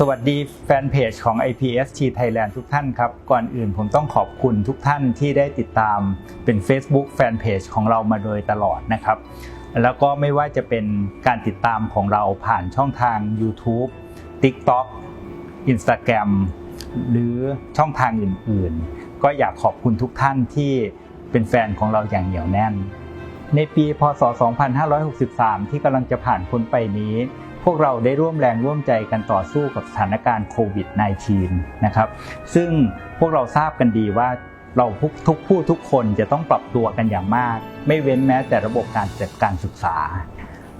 สวัสดีแฟนเพจของ IPST Thailand ทุกท่านครับ ก่อนอื่นผมต้องขอบคุณทุกท่านที่ได้ติดตามเป็น Facebook แฟนเพจของเรามาโดยตลอดนะครับ แล้วก็ไม่ว่าจะเป็นการติดตามของเราผ่านช่องทาง YouTube TikTok Instagram หรือช่องทางอื่นๆ ก็อยากขอบคุณทุกท่านที่เป็นแฟนของเราอย่างเหนียวแน่น ในปีพศ 2563 ที่กำลังจะผ่านพ้นไปนี้ พวกเราได้ร่วมแรงร่วมใจกันต่อสู้กับสถานการณ์โควิด -19 นะครับซึ่งพวกเราทราบกันดีว่าเราทุกผู้ทุกคนจะต้องปรับตัวกันอย่างมาก ไม่เว้นแม้แต่ระบบการจัดการศึกษา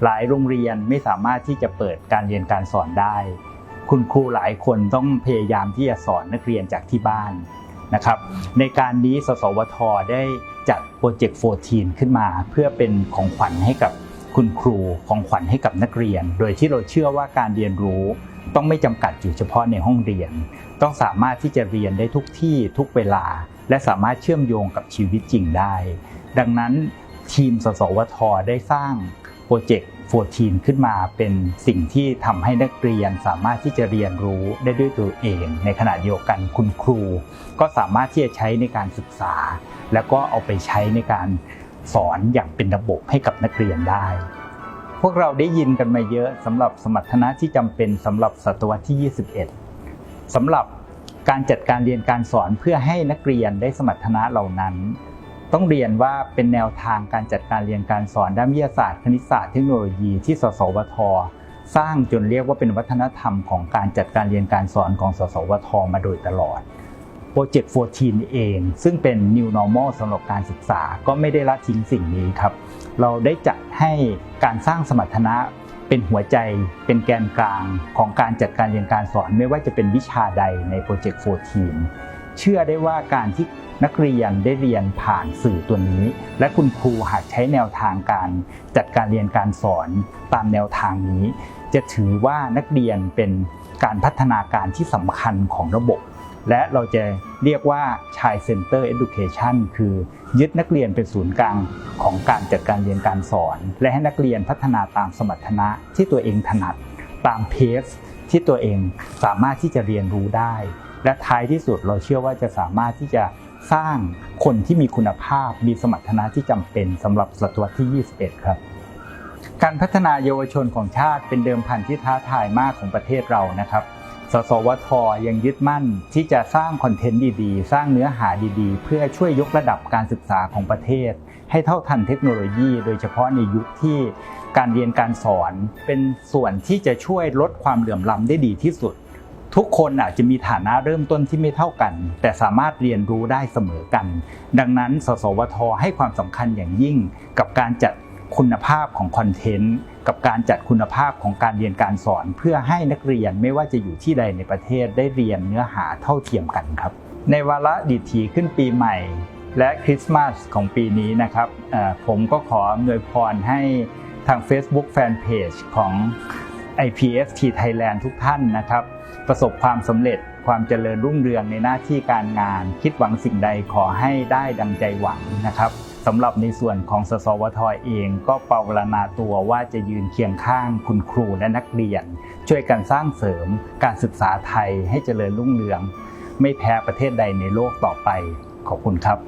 หลายโรงเรียนไม่สามารถที่จะเปิดการเรียนการสอนได้ คุณครูหลายคนต้องพยายามที่จะสอนนักเรียนจากที่บ้านนะครับในการนี้สสวทได้จัดโปรเจกต์ 14 ขึ้นมา เพื่อเป็นของขวัญให้กับ คุณครูของขวัญให้กับนักเรียน โดยที่เราเชื่อว่าการเรียนรู้ต้องไม่จำกัดอยู่เฉพาะในห้องเรียน ต้องสามารถที่จะเรียนได้ทุกที่ทุกเวลา และสามารถเชื่อมโยงกับชีวิตจริงได้ ดังนั้นทีมสสวทได้สร้างโปรเจกต์14 ขึ้นมาเป็นสิ่งที่ทำให้นักเรียนสามารถที่จะเรียนรู้ได้ด้วยตัวเอง ในขณะเดียวกันคุณครู ก็สามารถที่จะใช้ในการศึกษา แล้วก็เอาไปใช้ในการ สอนอย่างเป็นระบบให้กับนักเรียนได้ พวกเราได้ยินกันมาเยอะสำหรับสมรรถนะที่จำเป็นสำหรับศตวรรษที่ 21 สำหรับการจัดการเรียนการสอนเพื่อให้นักเรียนได้สมรรถนะเหล่านั้น ต้องเรียนว่าเป็นแนวทางการจัดการเรียนการสอนด้านวิทยาศาสตร์ คณิตศาสตร์เทคโนโลยีที่สสวท สร้างจนเรียกว่าเป็นวัฒนธรรมของการจัดการเรียนการสอนของสสวท มาโดยตลอด โปรเจกต์ 14 เอง ซึ่งเป็น New Normal สำหรับการศึกษาก็ไม่ได้ละทิ้งสิ่งนี้ครับ เราได้จัดให้การสร้างสมรรถนะเป็นหัวใจเป็นแกนกลางของการจัดการเรียนการสอนไม่ว่าจะเป็นวิชาใดในโปรเจกต์ 14 เชื่อได้ว่าการที่นักเรียนได้เรียนผ่านสื่อตัวนี้ และคุณครูหากใช้แนวทางการจัดการเรียนการสอนตามแนวทางนี้ จะถือว่านักเรียนเป็นการพัฒนาการที่สำคัญของระบบ และเราจะเรียกว่า Child Center Education คือยึดนักเรียนเป็นศูนย์กลางของการจัดการเรียนการสอน และให้นักเรียนพัฒนาตามสมรรถนะที่ตัวเองถนัดตามเพสที่ตัวเองสามารถที่จะเรียนรู้ได้ และท้ายที่สุดเราเชื่อว่าจะสามารถที่จะสร้างคนที่มีคุณภาพมีสมรรถนะที่จำเป็นสำหรับศตวรรษที่ 21 ครับการพัฒนาเยาวชนของชาติเป็นเดิมพันที่ท้าทายมากของประเทศเรานะครับ สสวทยังยึดมั่นที่จะสร้างคอนเทนต์ดีๆ สร้างเนื้อหาดีๆ เพื่อช่วยยกระดับการศึกษาของประเทศ ให้เท่าทันเทคโนโลยี โดยเฉพาะในยุคที่การเรียนการสอน เป็นส่วนที่จะช่วยลดความเหลื่อมล้ำได้ดีที่สุด ทุกคนอาจจะมีฐานะเริ่มต้นที่ไม่เท่ากัน แต่สามารถเรียนรู้ได้เสมอกัน ดังนั้น สสวทให้ความสำคัญอย่างยิ่ง กับการจัดคุณภาพของคอนเทนต์ กับการจัดคุณภาพของการเรียนการสอน เพื่อให้นักเรียนไม่ว่าจะอยู่ที่ใดในประเทศได้เรียนเนื้อหาเท่าเทียมกันครับ ในวาระดีทีขึ้นปีใหม่ และคริสต์มาสของปีนี้นะครับผมก็ขออำนวยพรให้ทาง Facebook Fanpage ของ IPST Thailand ทุกท่านนะครับ ประสบความสำเร็จความเจริญรุ่งเรืองในหน้าที่การงาน คิดหวังสิ่งใดขอให้ได้ดังใจหวังนะครับ สำหรับในส่วนของสสวทเองก็ปรารณาตัวว่าจะยืนเคียงข้างคุณครูและนักเรียน ช่วยกันสร้างเสริมการศึกษาไทยให้เจริญรุ่งเรือง ไม่แพ้ประเทศใดในโลกต่อไป ขอบคุณครับ